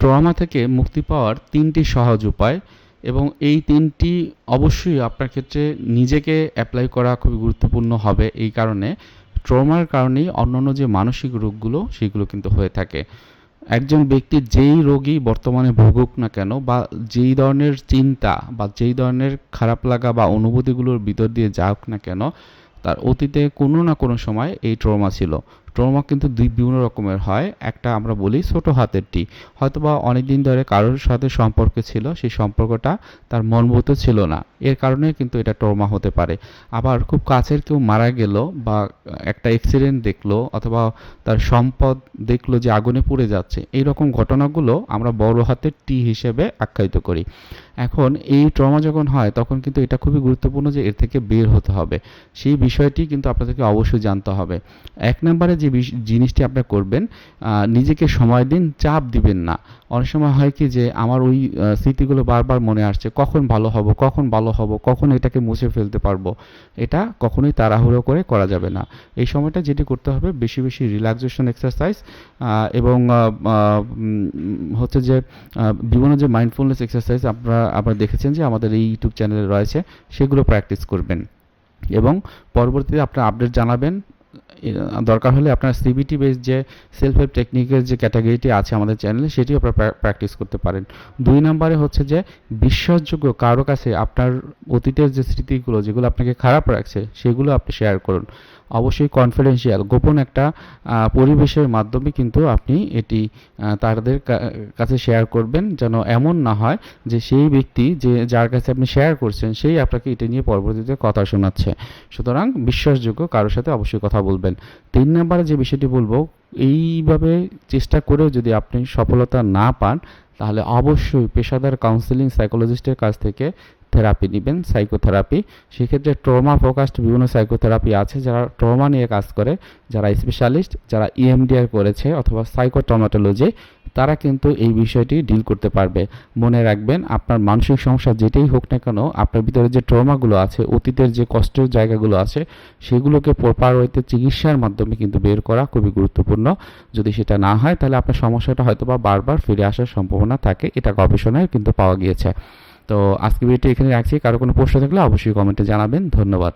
Trauma থেকে মুক্তি পাওয়ার তিনটি সহজ উপায় এবং এই তিনটি অবশ্যই আপনার ক্ষেত্রে নিজেকে অ্যাপ্লাই করা খুবই গুরুত্বপূর্ণ হবে এই কারণে। ট্রমার কারণেই অন্যান্য যে মানসিক রোগগুলো, সেগুলো কিন্তু হয়ে থাকে। একজন ব্যক্তি যেই রোগী বর্তমানে ভুগুক না কেন বা যেই ধরনের চিন্তা বা যেই ধরনের খারাপ লাগা বা অনুভূতিগুলোর ভিতর দিয়ে যাক না কেন, তার অতীতে কোনো না কোনো সময় এই ট্রমা ছিল। ট্রমা কিন্তু দুই বিভিন্ন রকমের হয়। একটা আমরা বলি ছোট হাতের টি হয়তোবা অনেক দিন ধরে কারোর সাথে সম্পর্ক ছিল, সেই সম্পর্কটা তার মনমতো ছিল না। এর কারণে কিন্তু এটা ট্রমা হতে পারে। আবার খুব কাছের কেউ মারা গেল বা একটা অ্যাক্সিডেন্ট দেখল অথবা তার সম্পদ দেখল যে আগুনে পুড়ে যাচ্ছে এই রকম ঘটনাগুলো আমরা বড় হাতের টি হিসেবে আখ্যায়িত করি। এখন এই ট্রমা যখন হয়, তখন কিন্তু এটা খুবই গুরুত্বপূর্ণ যে এর থেকে বের হতে হবে। সেই বিষয়টি কিন্তু আপনাদেরকে অবশ্যই জানতে হবে। এক নম্বরে যে জিনিসটি আপনি করবেন নিজেকে সময় দিন, চাপ দিবেন না। অনেক সময় হয় কি যে আমার ওই স্মৃতিগুলো বারবার মনে আসছে, কখন ভালো হব, কখন ভালো হব, কখন এটাকে মুছে ফেলতে পারব। এটা কখনোই তাড়াহুড়ো করে করা যাবে না। এই সময়টা যেটি করতে হবে, বেশি বেশি রিল্যাক্সেশন এক্সারসাইজ এবং হচ্ছে যে বিভিন্ন যে মাইন্ডফুলনেস এক্সারসাইজ আপনারা আবার দেখেছেন যে আমাদের এই ইউটিউব চ্যানেলে রয়েছে, সেগুলো প্র্যাকটিস করবেন। এবং পরবর্তীতে আপনার আপডেট জানাবেন দরকার হলে আপনার সিবিটি বেস যে সেলফ হেল্প টেকনিকের যে ক্যাটাগরিটি আছে আমাদের চ্যানেলে সেটিও আপনারা প্র্যাকটিস করতে পারেন। দুই নম্বরে হচ্ছে যে বিশ্বাসযোগ্য কারও কাছে আপনার অতীতের যে স্মৃতিগুলো, যেগুলো আপনাকে খারাপ রাখছে, সেগুলো আপনি শেয়ার করুন। অবশ্যই কনফিডেন্সিয়াল গোপন একটা পরিবেশের মাধ্যমে কিন্তু আপনি এটি তাদের কাছে শেয়ার করবেন, যেন এমন না হয় যে সেই ব্যক্তি যে, যার কাছে আপনি শেয়ার করছেন, সেই আপনাকে এটা নিয়ে পরবর্তীতে কথা শোনাচ্ছে। সুতরাং বিশ্বাসযোগ্য কারোর সাথে অবশ্যই কথা বলবেন। তিন নম্বরে যে বিষয়টি বলব, এইভাবে চেষ্টা করেও যদি আপনি সফলতা না পান, তাহলে অবশ্যই পেশাদার কাউন্সিলিং সাইকোলজিস্টের কাছ থেকে থেরাপি নেবেন সাইকোথেরাপি সেক্ষেত্রে ট্রমা ফোকাসড বিভিন্ন সাইকোথেরাপি আছে যারা ট্রমা নিয়ে কাজ করে, যারা স্পেশালিস্ট যারা ইএমডিআর করেছে অথবা সাইকোট্রমাটোলজি তারা কিন্তু এই বিষয়টি ডিল করতে পারবে। মনে রাখবেন, আপনার মানসিক সমস্যা যেটাই হোক না কেন, আপনার ভিতরে যে ট্রমাগুলো আছে, অতীতের যে কষ্টের জায়গাগুলো আছে, সেগুলোকে প্রপার ওয়েতে চিকিৎসার মাধ্যমে কিন্তু বের করা খুবই গুরুত্বপূর্ণ। যদি সেটা না হয়, তাহলে আপনার সমস্যাটা হয়তো বা বারবার ফিরে আসার সম্ভাবনা থাকে। এটা গবেষণায় কিন্তু পাওয়া গিয়েছে। তো আজকে ভিডিওটি এখানে রাখছি। কারও কোনো প্রশ্ন থাকলে অবশ্যই কমেন্টে জানাবেন। ধন্যবাদ।